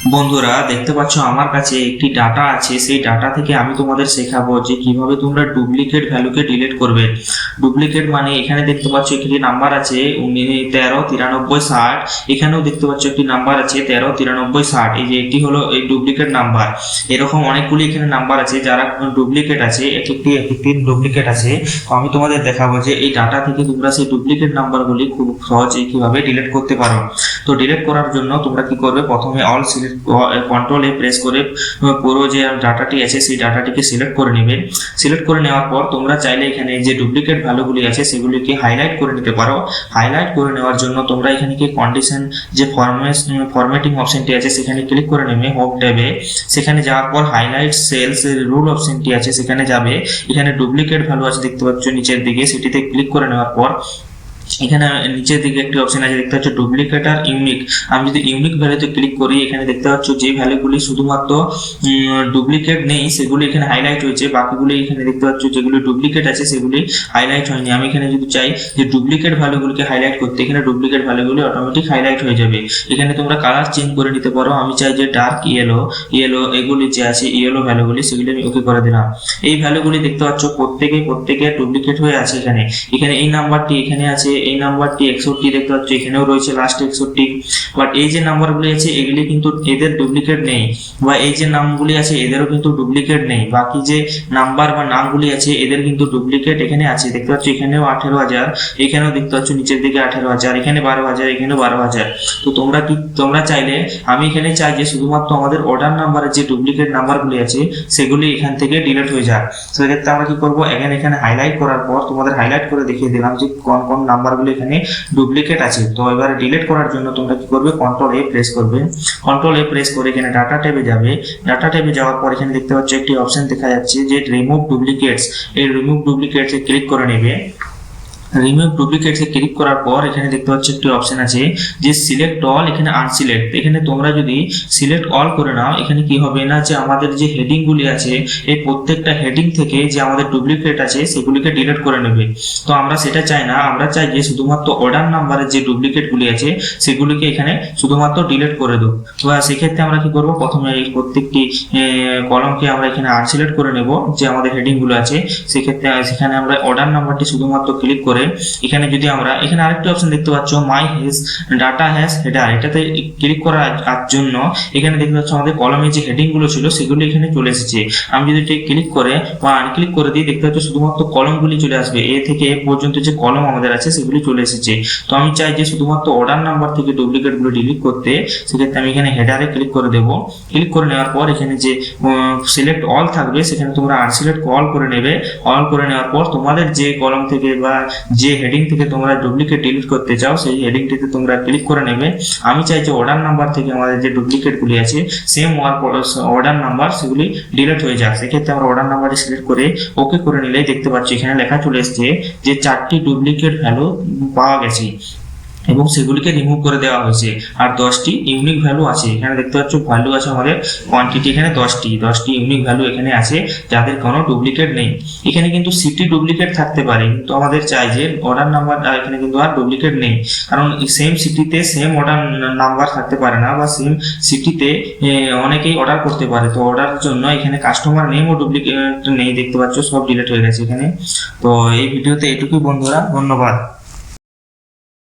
বন্ধুরা, দেখতে পাচ্ছ আমার কাছে একটি ডাটা আছে। সেই ডাটা থেকে আমি তোমাদের শেখাবো যে কীভাবে তোমরা ডুপ্লিকেট ভ্যালুকে ডিলিট করবে। ডুপ্লিকেট মানে এখানে দেখতে পাচ্ছ একটি নাম্বার আছে তেরো, তিরানব্বই, ষাট। এখানেও দেখতে পাচ্ছ একটি নাম্বার আছে, তেরো, তিরানব্বই, ষাট। এই যে এটি হলো এই ডুপ্লিকেট নাম্বার এরকম অনেকগুলি এখানে নাম্বার আছে, যারা ডুপ্লিকেট আছে, এক একটি এক একটি ডুপ্লিকেট আছে। আমি তোমাদের দেখাবো যে এই ডাটা থেকে তোমরা সেই ডুপ্লিকেট নাম্বারগুলি খুব সহজেই কীভাবে ডিলিট করতে পারো। তো ডিলিট করার জন্য তোমরা কি করবে? প্রথমে all select control A press করে পুরো যে ডাটাটি আছে, সেই ডাটাটিকে সিলেক্ট করে নেবে। সিলেক্ট করে নেওয়ার পর তোমরা চাইলে এখানে যে ডুপ্লিকেট ভ্যালুগুলি আছে, সেগুলিকে হাইলাইট করে নিতে পারো। হাইলাইট করে নেওয়ার জন্য তোমরা এখানে কি কন্ডিশন যে ফরম্যাটিং অপশনটি আছে, সেখানে ক্লিক করে নেবে হোম ট্যাবে। সেখানে যাওয়ার পর হাইলাইট সেলস রুল অপশনটি আছে, সেখানে যাবে। এখানে ডুপ্লিকেট ভ্যালু আছে, দেখতে পাচ্ছ, নিচের দিকে। সেটিতে ক্লিক করে নেওয়ার পর এখানে নিচের দিকে একটি অপশন আছে, দেখতে পাচ্ছ ডুপ্লিকেট আর ইউনিক আমি যদি ইউনিক ভ্যালুতে ক্লিক করি, এখানে দেখতে পাচ্ছ যে ভ্যালুগুলি শুধুমাত্র ডুপ্লিকেট নেই, সেগুলি এখানে হাইলাইট হয়েছে। বাকিগুলি এখানে দেখতে পাচ্ছ যেগুলি ডুপ্লিকেট আছে, সেগুলি হাইলাইট হয়নি। আমি এখানে যদি চাই যে ডুপ্লিকেট ভ্যালুগুলিকে হাইলাইট করতে, এখানে ডুপ্লিকেট ভ্যালুগুলি অটোমেটিক হাইলাইট হয়ে যাবে। এখানে তোমরা কালার চেঞ্জ করে নিতে পারো। আমি চাই যে ডার্ক ইয়েলো ইয়েলো এগুলি যে আছে ইয়েলো ভ্যালুগুলি সেগুলি আমি ওকে করে দিলাম। এই ভ্যালুগুলি দেখতে পাচ্ছ প্রত্যেকে প্রত্যেকে ডুপ্লিকেট হয়ে আছে এখানে। এখানে এই নাম্বারটি এখানে আছে এই নাম্বারটি একষট্টি দেখতে পাচ্ছ, এখানেও রয়েছে লাস্ট একষট্টি। বাট এই যে নাম্বারগুলি আছে, এগুলি কিন্তু এদের ডুপ্লিকেট নেই, বা এই যে নামগুলি আছে, এদেরও কিন্তু ডুপ্লিকেট নেই। বাকি যে নাম্বার বা নামগুলি আছে, এদের কিন্তু ডুপ্লিকেট এখানে আছে। দেখতে পাচ্ছ, এখানেও আঠেরো হাজার, এখানেও দেখতে পাচ্ছ, নিচের দিকে আঠেরো হাজার, এখানে বারো হাজার, এখানেও বারো হাজার। তো তোমরা কি, তোমরা চাইলে, আমি এখানে চাই যে শুধুমাত্র আমাদের অর্ডার নাম্বারের যে ডুপ্লিকেট নাম্বারগুলি আছে, সেগুলি এখান থেকে ডিলিট হয়ে যাক। সেক্ষেত্রে আমরা কি করব? এখানে এখানে হাইলাইট করার পর তোমাদের হাইলাইট করে দেখিয়ে দিলাম যে কোন কোন নাম্বারগুলো এখানে ডুপ্লিকেট আছে। তো এবারে ডিলিট করার জন্য তোমরা কি করবে? কন্ট্রোল এ প্রেস করবে। কন্ট্রোল এ প্রেস করে এখানে ডাটা ট্যাবে যাবে। ডাটা ট্যাবে যাওয়ার পর এখানে দেখতে পাচ্ছ একটি অপশন দেখা যাচ্ছে যে রিমুভ ডুপ্লিকেটস এই রিমুভ ডুপ্লিকেটস এ ক্লিক করে নেবে। রিমুভ ডুপ্লিকেটস এ ক্লিক করার পর এখানে দেখতে পাচ্ছ একটি অপশন আছে যে সিলেক্ট অল এখানে আনসিলেক্ট এখানে তোমরা যদি সিলেক্ট অল করে নাও, এখানে কি হবে না যে আমাদের যে হেডিং গুলি আছে, এই প্রত্যেকটা হেডিং থেকে যে আমাদের ডুপ্লিকেট আছে, সেগুলিকে ডিলিট করে নেবে। তো আমরা সেটা চাই না, আমরা চাই যে শুধুমাত্র অর্ডার নাম্বারের যে ডুপ্লিকেট গুলি আছে, সেগুলিকে এখানে শুধুমাত্র ডিলিট করে দেবো আর সেক্ষেত্রে আমরা কি করব? প্রথমে এই প্রত্যেকটি কলমকে আমরা এখানে আনসিলেক্ট করে নেব, যে আমাদের হেডিংগুলো আছে। সেক্ষেত্রে, সেখানে আমরা অর্ডার নাম্বারটি শুধুমাত্র ক্লিক করে এখানে যদি আমরা, এখানে আরেকটি অপশন দেখতে পাচ্ছ my has data has header এটাতে ক্লিক করার জন্য এখানে দেখতে পাচ্ছ আমাদের কলমে যে হেডিংগুলো ছিল সেগুলো এখানে চলে এসেছে। আমি যদি এটি ক্লিক করে, বা আনক্লিক করে দিই, দেখতে পাচ্ছ শুধুমাত্র কলমগুলি চলে আসবে। এ থেকে এ পর্যন্ত যে কলম আমাদের আছে সেগুলি চলে এসেছে। তো আমি চাই যে শুধুমাত্র অর্ডার নাম্বার থেকে ডুপ্লিকেটগুলো ডিলিট করতে, সেক্ষেত্রে আমি এখানে হেডারে ক্লিক করে দেবো। ক্লিক করে নেওয়ার পর এখানে যে সিলেক্ট অল থাকবে, সেখানে তোমরা আনসিলেক্ট অল করে নেবে। অল করে নেওয়ার পর তোমাদের যে কলম থেকে বা যে হেডিং থেকে তোমরা ডুপ্লিকেট ডিলিট করতে চাও, সেই হেডিংটিতে তোমরা ক্লিক করে নেবে। আমি চাই যে অর্ডার নাম্বার থেকে আমাদের যে ডুপ্লিকেটগুলি আছে সেম অর্ডার নাম্বার সেগুলি ডিলিট হয়ে যাক। সেক্ষেত্রে আমরা অর্ডার নাম্বারটি সিলেক্ট করে ওকে করে নিলেই দেখতে পাচ্ছি, এখানে লেখা চলে এসছে যে চারটি ডুপ্লিকেট ভ্যালু পাওয়া গেছে। এবং সেগুলিকে রিমুভ করে দেওয়া হয়েছে। আর দশটি ইউনিক ভ্যালু আছে। এখানে দেখতে পাচ্ছ ভ্যালু আছে আমাদের কোয়ান্টিটি এখানে দশটি। দশটি ইউনিক ভ্যালু এখানে আছে, যাদের কোনো ডুপ্লিকেট নেই। এখানে কিন্তু সিটি ডুপ্লিকেট থাকতে পারে, কিন্তু আমাদের চাই যে অর্ডার নাম্বার এখানে কিন্তু আর ডুপ্লিকেট নেই। কারণ সেম সিটিতে সেম অর্ডার নাম্বার থাকতে পারে না বা সেম সিটিতে অনেকেই অর্ডার করতে পারে। তো অর্ডার জন্য এখানে কাস্টমার নেমও ডুপ্লিকেট নেই, দেখতে পাচ্ছ, সব ডিলিট হয়ে গেছে এখানে। তো এই ভিডিওতে এটুকুই বন্ধুরা, ধন্যবাদ।